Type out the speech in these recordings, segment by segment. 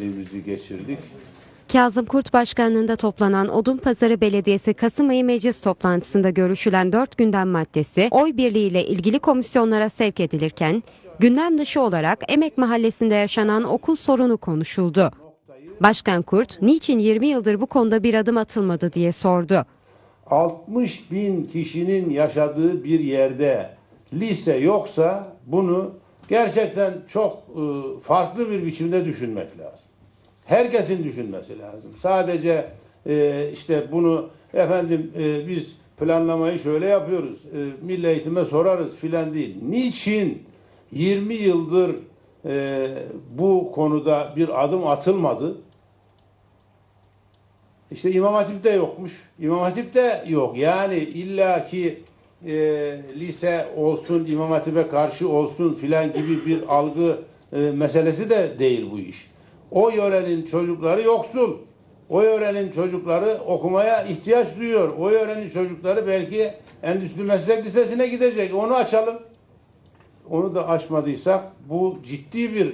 Elimizi geçirdik. Kazım Kurt Başkanlığında toplanan Odunpazarı Belediyesi Kasım ayı meclis toplantısında görüşülen dört gündem maddesi oy birliğiyle ilgili komisyonlara sevk edilirken gündem dışı olarak Emek Mahallesi'nde yaşanan okul sorunu konuşuldu. Başkan Kurt, niçin 20 yıldır bu konuda bir adım atılmadı diye sordu. 60 bin kişinin yaşadığı bir yerde lise yoksa bunu gerçekten çok e, farklı bir biçimde düşünmek lazım. Herkesin düşünmesi lazım. Sadece e, işte bunu efendim e, biz planlamayı şöyle yapıyoruz. Milli eğitime sorarız filan değil. Niçin 20 yıldır bu konuda bir adım atılmadı? İşte İmam Hatip'te yokmuş. İmam Hatip'te yok. Yani illaki e, lise olsun, İmam Hatip'e karşı olsun filan gibi bir algı e, meselesi de değil bu iş. O yörenin çocukları yoksul. O yörenin çocukları okumaya ihtiyaç duyuyor. O yörenin çocukları belki Endüstri Meslek Lisesi'ne gidecek. Onu açalım. Onu da aşmadıysak bu ciddi bir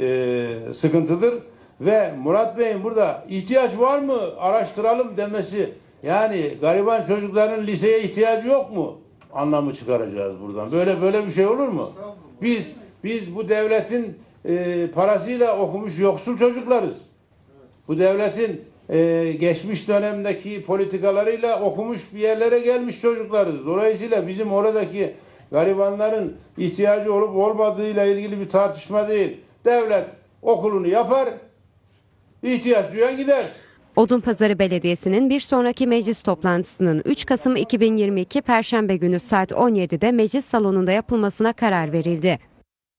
e, sıkıntıdır ve Murat Bey'in burada ihtiyaç var mı araştıralım demesi yani gariban çocukların liseye ihtiyacı yok mu anlamı çıkaracağız buradan. Böyle böyle bir şey olur mu? Biz biz bu devletin e, parasıyla okumuş yoksul çocuklarız. Bu devletin e, geçmiş dönemdeki politikalarıyla okumuş bir yerlere gelmiş çocuklarız. Dolayısıyla bizim oradaki garibanların ihtiyacı olup olmadığıyla ilgili bir tartışma değil. Devlet okulunu yapar, ihtiyaç duyan gider. Odunpazarı Belediyesi'nin bir sonraki meclis toplantısının 3 Kasım 2022 Perşembe günü saat 17'de meclis salonunda yapılmasına karar verildi.